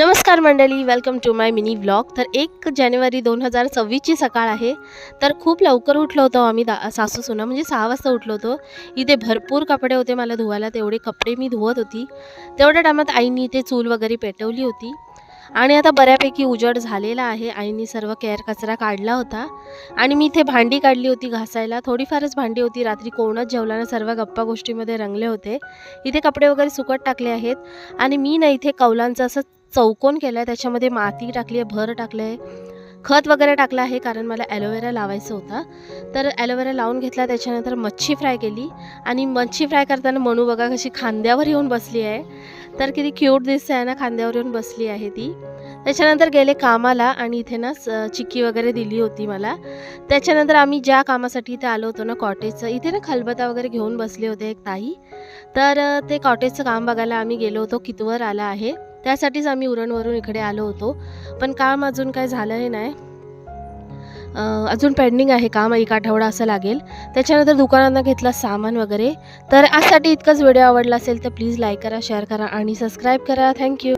नमस्कार मंडळी welcome to my mini blog तर एक जानेवारी दोन हजार सव्वीसची सकाळ आहे. तर खूप लवकर उठलो होतो आम्ही दा सासू सुना म्हणजे सहा वाजता उठलो होतो. इथे भरपूर कपडे होते मला धुवायला तेवढे कपडे मी धुवत होती. तेवढ्या टायमात आईनी इथे चूल वगैरे पेटवली होती. आणि आता बऱ्यापैकी उजड झालेला आहे. आईनी सर्व केअर कचरा काढला होता. आणि मी इथे भांडी काढली होती घासायला. थोडीफारच भांडी होती. रात्री कोणच जेवल्यानं सर्व गप्पा गोष्टीमध्ये रंगले होते. इथे कपडे वगैरे सुकट टाकले आहेत. आणि मी ना इथे कौलांचं असं चौकोन केला आहे त्याच्यामध्ये माती टाकली आहे भर टाकलं आहे खत वगैरे टाकलं आहे कारण मला ॲलोवेरा लावायचं होता. तर ॲलोवेरा लावून घेतला त्याच्यानंतर मच्छी फ्राय केली. आणि मच्छी फ्राय करताना मनू बघा कशी खांद्यावर येऊन बसली आहे. तर किती क्यूट दिसते आहे ना खांद्यावर येऊन बसली आहे ती. त्याच्यानंतर गेले कामाला आणि इथे ना स- चिक्की वगैरे दिली होती मला. त्याच्यानंतर आम्ही ज्या कामासाठी इथे आलो होतो ना कॉटेजचं इथे ना खलबता वगैरे घेऊन बसले होते एक ताई. तर ते कॉटेजचं काम बघायला आम्ही गेलो होतो कितवर आला आहे. त्यासाठीच आम्ही उरणवरून इकडे आलो होतो. पण काम अजून काय झालंही नाही. अजून पेंडिंग आहे काम एक आठवडा असं लागेल. त्याच्यानंतर दुकानांना घेतला सामान वगैरे. तर आजसाठी इतकाच. व्हिडिओ आवडला असेल तर प्लीज लाईक करा शेअर करा आणि सबस्क्राईब करा. थँक्यू